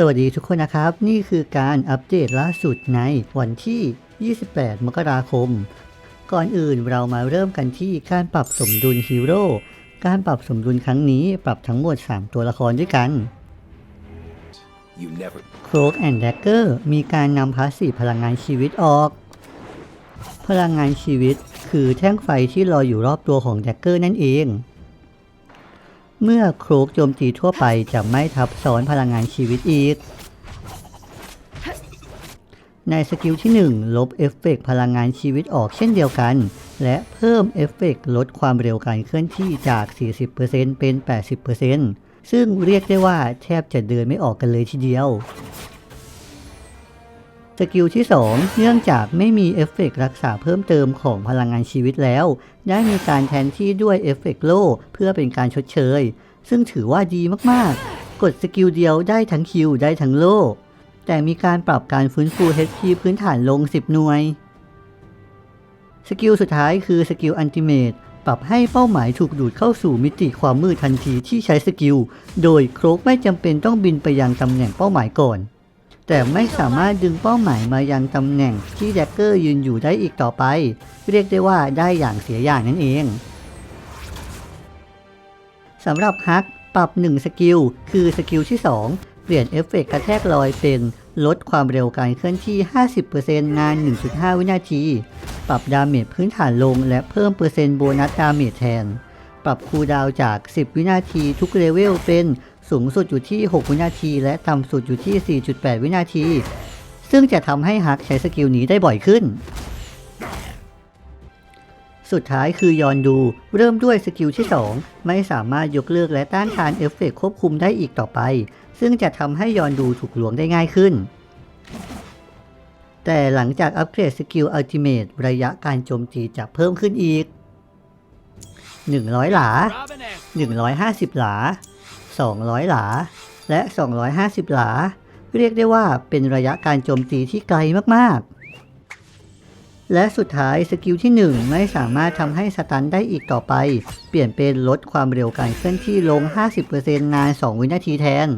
สวัสดีทุกคนนะครับ นี่คือการอัปเดตล่าสุดในวันที่ 28 มกราคม ก่อนอื่นเรามาเริ่มกันที่การปรับสมดุลฮีโร่การปรับสมดุลครั้งนี้ปรับทั้งหมด 3 ตัวละครด้วยกัน You never. โครกแอนด์แดกเกอร์มีการนำพาสซีฟพลังงานชีวิตออก พลังงานชีวิตคือแท่งไฟที่ลอยอยู่รอบตัวของแดกเกอร์นั่นเอง เมื่อโครกโจมตีทั่วไปจะไม่ทับซ้อนพลังงานชีวิตอีก ในสกิลที่ 1 ลบเอฟเฟกต์พลังงานชีวิตออกเช่นเดียวกัน และเพิ่มเอฟเฟกต์ลดความเร็วการเคลื่อนที่จาก 40%เป็น 80%ซึ่งเรียกได้ว่าแทบจะเดินไม่ออกกันเลยทีเดียว สกิลที่ 2 เนื่องจากไม่มีเอฟเฟกรักษาเพิ่มเติมของพลังงานชีวิตแล้ว ได้มีการแทนที่ด้วยเอฟเฟกโลเพื่อเป็นการชดเชย ซึ่งถือว่าดีมากๆ กดสกิลเดียวได้ทั้งคิวได้ทั้งโลแต่มีการปรับการฟื้นฟู HP พื้นฐานลง 10 หน่วย สกิลสุดท้ายคือสกิลอันติเมตปรับให้เป้าหมายถูกดูดเข้าสู่มิติความมืดทันทีที่ใช้สกิล โดยโครกไม่จำเป็นต้องบินไปยังตำแหน่งเป้าหมายก่อน แต่ไม่สามารถดึงเป้าหมายมายังตำแหน่งที่แดกเกอร์ยืนอยู่ได้อีกต่อไป เรียกได้ว่าได้อย่างเสียอย่างนั่นเองสำหรับฮักปรับ 1 สกิล คือสกิลที่ 2 เปลี่ยนเอฟเฟกต์กระแทกลอยเป็น ลดความเร็วการเคลื่อนที่ 50%นาน 1.5 วินาที ปรับดาเมจพื้นฐานลงและเพิ่มเปอร์เซ็นต์โบนัสดาเมจแทน ปรับคูลดาวจาก 10 วินาทีทุกเลเวลเป็น สูงสุดอยู่ที่ 6 วินาที และต่ำสุดอยู่ที่ 4.8 วินาที ซึ่งจะทำให้ฮักใช้สกิลนี้ได้บ่อยขึ้น สุดท้ายคือยอนดู เริ่มด้วยสกิลที่ 2 ไม่สามารถยกเลิกและต้านทานเอฟเฟกต์ควบคุมได้อีกต่อไป ซึ่งจะทำให้ยอนดูถูกหลวงได้ง่ายขึ้น แต่หลังจากอัปเกรดสกิลอัลติเมตระยะการโจมตีจะเพิ่มขึ้นอีก 100 หลา 150 หลา 200 หลา และ 250 หลา เรียกได้ว่าเป็นระยะการโจมตีที่ไกลมากๆ และสุดท้ายสกิลที่ 1 ไม่สามารถทำให้สตันได้อีกต่อไป เปลี่ยนเป็นลดความเร็วการเคลื่อนที่ลง 50%นาน 2 วินาทีแทน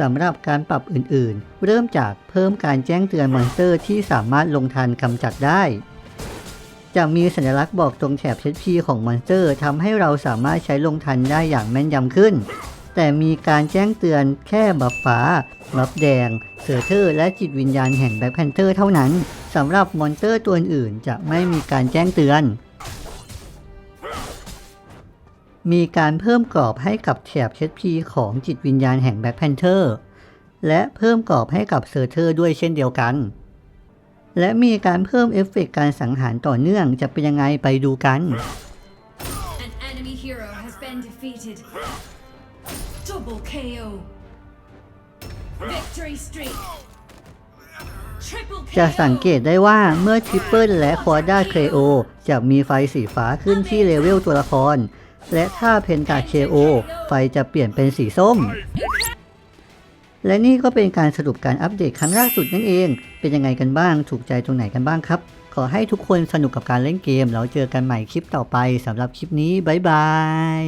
สำหรับการปรับอื่นๆ เริ่มจากเพิ่มการแจ้งเตือนมอนสเตอร์ที่สามารถลงทันกำจัดได้ จะมีสัญลักษณ์บอกตรงแถบ HP ของมอนสเตอร์ทำให้เราสามารถใช้ลงทันได้อย่างแม่นยำขึ้น แต่มีการแจ้งเตือนแค่บัฟฟ้า บัฟแดงเซอร์เทอร์และจิตวิญญาณแห่งแบ็คแพนเทอร์เท่านั้นสำหรับมอนสเตอร์ตัวอื่นจะไม่มีการแจ้งเตือน มีการเพิ่มกรอบให้กับแถบ HP ของจิตวิญญาณแห่งแบ็คแพนเทอร์และเพิ่มกรอบให้กับเซอร์เทอร์ด้วยเช่นเดียวกัน และมีการเพิ่มเอฟเฟกต์การสังหารต่อเนื่องจะเป็นยังไงไปดูกัน An enemy hero has been defeated. Double KO. Victory streak. Triple จะสัง KO. เกตได้ว่าเมื่อทริปเปิลและควอด้าเคโอจะมีไฟสีฟ้าขึ้นที่เลเวลตัวละคร และถ้าเพนตาเคโอไฟจะเปลี่ยนเป็นสีส้ม และนี่ก็เป็นการสรุปการอัปเดตครั้งล่าสุดนั่นเอง เป็นยังไงกันบ้าง ถูกใจตรงไหนกันบ้างครับ ขอให้ทุกคนสนุกกับการเล่นเกม แล้วเจอกันใหม่คลิปต่อไปสำหรับคลิปนี้บ๊ายบาย